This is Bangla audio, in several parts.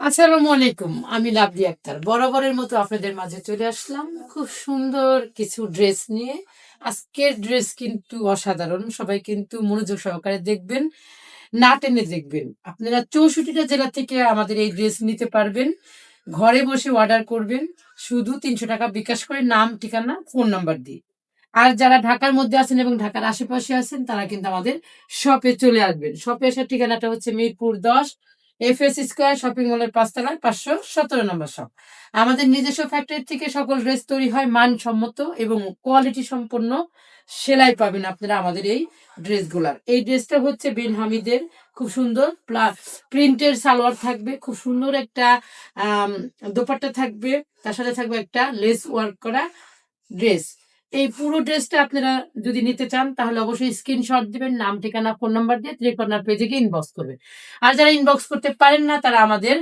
আসসালামু আলাইকুম, আমি লাভলি আক্তার। বরাবরের মতো আপনাদের মাঝে চলে আসলাম খুব সুন্দর কিছু ড্রেস নিয়ে। আজকের ড্রেস কিন্তু অসাধারণ, সবাই কিন্তু মনোযোগ সহকারে দেখবেন, না টেনে দেখবেন। আপনারা চৌষট্টিটা জেলা থেকে আমাদের এই ড্রেস নিতে পারবেন, ঘরে বসে অর্ডার করবেন, শুধু তিনশো টাকা বিকাশ করে নাম, ঠিকানা, ফোন নাম্বার দিয়ে। আর যারা ঢাকার মধ্যে আছেন এবং ঢাকার আশেপাশে আছেন, তারা কিন্তু আমাদের শপে চলে আসবেন। শপে আসার ঠিকানাটা হচ্ছে মিরপুর দশ এফ এস স্কোয়ার শপিং মলের পাঁচতলায় পাঁচশো সতেরো নম্বর শপ আমাদের নিজস্ব ফ্যাক্টরি থেকে সকল ড্রেস তৈরি হয় মানসম্মত এবং কোয়ালিটি সম্পন্ন। সেলাই পাবেন আপনারা আমাদের এই ড্রেসগুলার এই ড্রেসটা হচ্ছে বিন হামিদের খুব সুন্দর। প্লাস প্রিন্টের সালোয়ার থাকবে, খুব সুন্দর একটা দোপাট্টা থাকবে। তার সাথে থাকবে একটা লেস ওয়ার্ক করা ড্রেস এই পুরো ড্রেসটা আপনারা যদি নিতে চান, তাহলে অবশ্যই স্ক্রিনশট দিবেন, নাম, ঠিকানা ফোন নাম্বার দিয়ে ত্রিকর্ণার পেজে গিয়ে ইনবক্স করবেন। আর যারা ইনবক্স করতে পারেন না, তারা আমাদের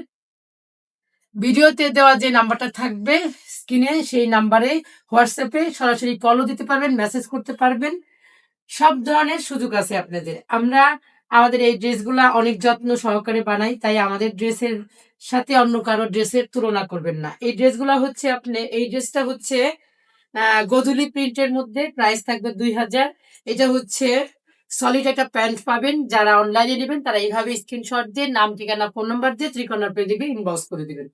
ভিডিওতে দেওয়া যে নাম্বারটা থাকবে স্ক্রিনে সেই নাম্বারে হোয়াটসঅ্যাপে সরাসরি কলও দিতে পারবেন মেসেজ করতে পারবেন। সব ধরনের সুযোগ আছে আপনাদের। আমরা আমাদের এই ড্রেসগুলা অনেক যত্ন সহকারে বানাই, তাই আমাদের ড্রেসের সাথে অন্য কারও ড্রেসের তুলনা করবেন না। এই ড্রেসগুলা হচ্ছে আপনি, এই ড্রেসটা হচ্ছে গোধূলি প্রিন্টের মধ্যে প্রাইস থাকবে দুই হাজার। এটা হচ্ছে সলিড একটা প্যান্ট পাবেন। যারা অনলাইনে নেবেন, তারা এইভাবে স্ক্রিনশট দিয়ে নাম, ঠিকানা ফোন নাম্বার দিয়ে ত্রিকোণার পেজে ইনবক্স করে দিবেন।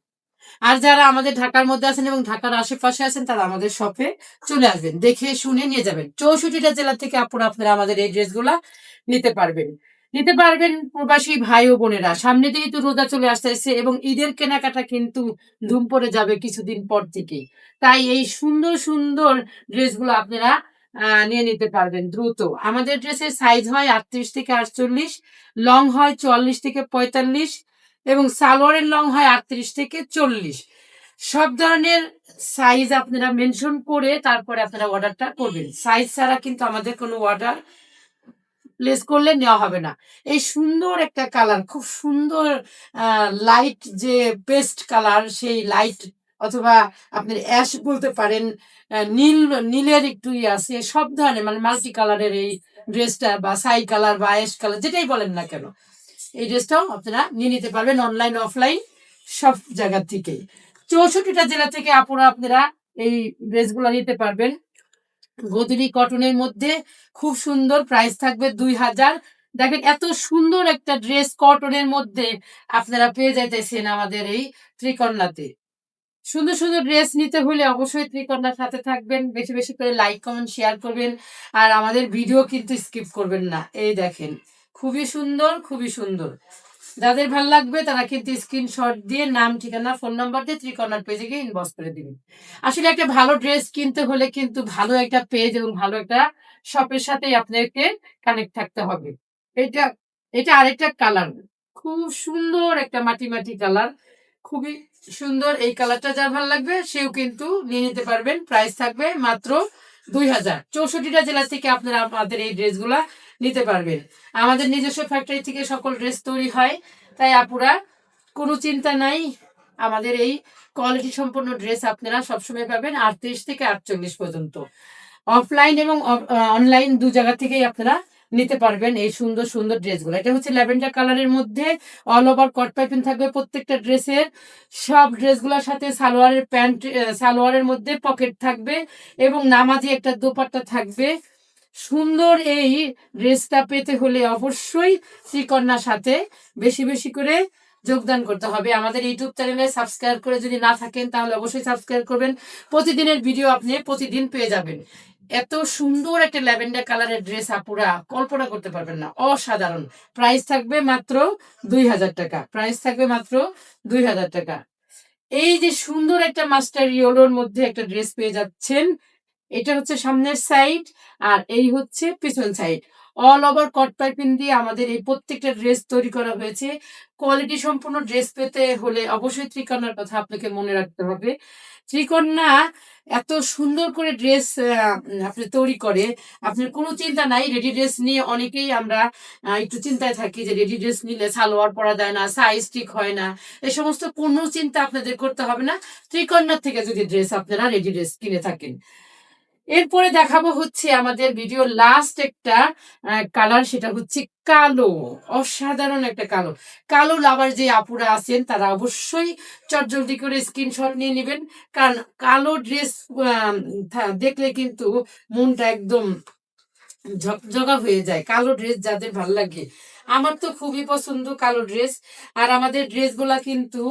আর যারা আমাদের ঢাকার মধ্যে আছেন এবং ঢাকার আশেপাশে আছেন, তারা আমাদের শপে চলে আসবেন। দেখে শুনে নিয়ে যাবেন। চৌষট্টিটা জেলা থেকে আপুরা আপনারা আমাদের এই ড্রেসগুলা নিতে পারবেন। নিতে পারবেন প্রবাসী ভাই ও বোনেরা। সামনে দিয়ে তো রোজা চলে আসতেছে এবং ঈদের কেনাকাটা কিন্তু ধুম পড়ে যাবে কিছুদিন পর থেকে। তাই এই সুন্দর সুন্দর ড্রেসগুলো আপনারা নিয়ে নিতে পারবেন দ্রুত। আমাদের ড্রেসের সাইজ হয় আটত্রিশ থেকে আটচল্লিশ লং হয় চুয়াল্লিশ থেকে পঁয়তাল্লিশ এবং সালোয়ারের লং হয় আটত্রিশ থেকে চল্লিশ। সব ধরনের সাইজ আপনারা মেনশন করে তারপরে আপনারা অর্ডারটা করবেন। সাইজ ছাড়া কিন্তু আমাদের কোনো অর্ডার প্লেস করলে নেওয়া হবে না। এই সুন্দর একটা কালার খুব সুন্দর লাইট যে পেস্ট কালার সেই লাইট অথবা আপনি অ্যাশ বলতে পারেন নীল, নীলের একটু ইয়ে আছে, সব ধরনের মানে মাল্টি কালারের এই ড্রেসটা বা সাই কালার বা অ্যাশ কালার যেটাই বলেন না কেন, এই ড্রেসটাও আপনারা নিয়ে নিতে পারবেন অনলাইন অফলাইন সব জায়গা থেকেই। চৌষট্টিটা জেলা থেকে আপুরা আপনারা এই ড্রেসগুলো নিতে পারবেন। গোদরি কটনের মধ্যে খুব সুন্দর প্রাইস থাকবে দুই হাজার। দেখেন এত সুন্দর একটা ড্রেস কটনের মধ্যে আপনারা পেয়ে যাইতেছেন আমাদের এই ত্রিকন্যাতে সুন্দর সুন্দর ড্রেস নিতে হলে অবশ্যই ত্রিকন্যার সাথে থাকবেন, বেশি বেশি করে লাইক কমেন্ট শেয়ার করবেন আর আমাদের ভিডিও কিন্তু স্কিপ করবেন না। এই দেখেন, খুবই সুন্দর খুবই সুন্দর। যাদের ভালো লাগবে তারা কিন্তু স্ক্রিনশট দিয়ে নাম, ঠিকানা ফোন নাম্বার দিয়ে ত্রিকর্ণার পেজে গিয়ে ইনবক্স করে দিবেন। আসলে একটা ভালো ড্রেস কিনতে হলে কিন্তু ভালো একটা পেজ এবং ভালো একটা শপের সাথেই আপনাকে কানেক্ট থাকতে হবে। এটা এটা আরেকটা কালার খুব সুন্দর একটা মাটি মাটি কালার খুবই সুন্দর এই কালারটা যার ভালো লাগবে সেও কিন্তু নিয়ে নিতে পারবেন। প্রাইস থাকবে মাত্র দুই চৌষট্টিটা জেলা থেকে আপনারা আমাদের এই ড্রেসগুলা নিতে পারবেন। আমাদের নিজস্ব ফ্যাক্টরি থেকে সকল ড্রেস তৈরি হয়। তাই আপুরা, কোনো চিন্তা নাই। আমাদের এই কোয়ালিটি সম্পন্ন ড্রেস আপনারা সবসময় পাবেন আটত্রিশ থেকে আটচল্লিশ পর্যন্ত। অফলাইন এবং অনলাইন দু জায়গা থেকেই আপনারা নিতে পারবেন এই সুন্দর সুন্দর ড্রেসগুলো। এটা হচ্ছে ল্যাভেন্ডার কালারের মধ্যে অল ওভার কট পাইপিং থাকবে প্রত্যেকটা ড্রেসের। সব ড্রেসগুলোর সাথে সালোয়ারের প্যান্ট সালোয়ারের মধ্যে পকেট থাকবে এবং নামাজি একটা দোপাট্টা থাকবে। সুন্দর এই ড্রেসটা পেতে হলে অবশ্যই শ্রীকন্যার সাথে বেশি বেশি করে যোগদান করতে হবে। আমাদের ইউটিউব চ্যানেলে সাবস্ক্রাইব করে যদি না থাকেন, তাহলে অবশ্যই সাবস্ক্রাইব করবেন। প্রতিদিনের ভিডিও আপনি প্রতিদিন পেয়ে যাবেন। এত সুন্দর একটা ল্যাভেন্ডার কালারের ড্রেস আপুরা কল্পনা করতে পারবেন না। অসাধারণ। প্রাইস থাকবে মাত্র দুই হাজার টাকা। প্রাইস থাকবে মাত্র দুই হাজার টাকা। এই যে সুন্দর একটা মাস্টার ইয়োলোর মধ্যে একটা ড্রেস পেয়ে যাচ্ছেন, এটা হচ্ছে সামনের সাইড আর এই হচ্ছে পিছন side. All over cut piping দিয়ে আমাদের এই প্রত্যেকটা ড্রেস তৈরি করা হয়েছে। কোয়ালিটি সম্পূর্ণ ড্রেস পেতে হলে অবশ্যই ত্রিকন্যার কথা আপনাকে মনে রাখতে হবে। ত্রিকন্যা এত সুন্দর করে ড্রেস আপনি তৈরি করে, আপনার কোনো চিন্তা নাই রেডি ড্রেস নিয়ে অনেকেই আমরা একটু চিন্তায় থাকি যে রেডি ড্রেস নিলে সালোয়ার পরা যায় না সাইজ ঠিক হয় না এই সমস্ত কোনো চিন্তা আপনাদের করতে হবে না। ত্রিকন্যার থেকে যদি ড্রেস আপনারা রেডি ড্রেস কিনে থাকেন। এরপরে দেখাবো হচ্ছে আমাদের ভিডিও লাস্ট একটা কালার সেটা হচ্ছে কালো, অসাধারণ একটা কালো। কালো লাভার যে আপুরা আছেন, তারা অবশ্যই চটজলদি করে স্ক্রিনশট নিয়ে নেবেন। কারণ কালো ড্রেস দেখলে কিন্তু মনটা একদম ঝকঝকা হয়ে যায়। কালো ড্রেস যাদের ভালো লাগে। আমার তো খুবই পছন্দ কালো ড্রেস আর আমাদের ড্রেসগুলা কিন্তু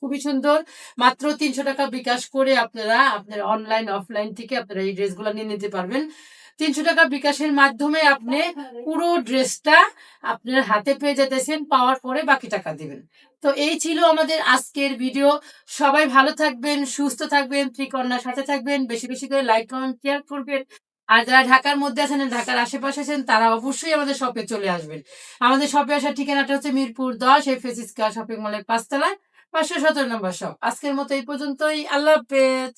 খুবই সুন্দর। মাত্র তিনশো টাকা বিকাশ করে আপনারা আপনার অনলাইন অফলাইন থেকে আপনারা এই ড্রেসগুলো নিয়ে নিতে পারবেন। তিনশো টাকা বিকাশের মাধ্যমে আপনি পুরো ড্রেসটা আপনার হাতে পেয়ে যেতেছেন, পাওয়ার পরে বাকি টাকা দিবেন। তো এই ছিল আমাদের আজকের ভিডিও সবাই ভালো থাকবেন, সুস্থ থাকবেন ত্রিকন্যার সাথে থাকবেন, বেশি বেশি করে লাইক কমেন্ট শেয়ার করবেন। আর যারা ঢাকার মধ্যে আছেন ঢাকার আশেপাশে আছেন, তারা অবশ্যই আমাদের শপে চলে আসবেন। আমাদের শপে আসার ঠিকানাটা হচ্ছে মিরপুর দশ এই ফেসিসকা শপিং মলের পাঁচতলায় পাঁচশো সতেরো নম্বর সব আজকের মতো এই পর্যন্তই। আল্লাহ হাফেজ।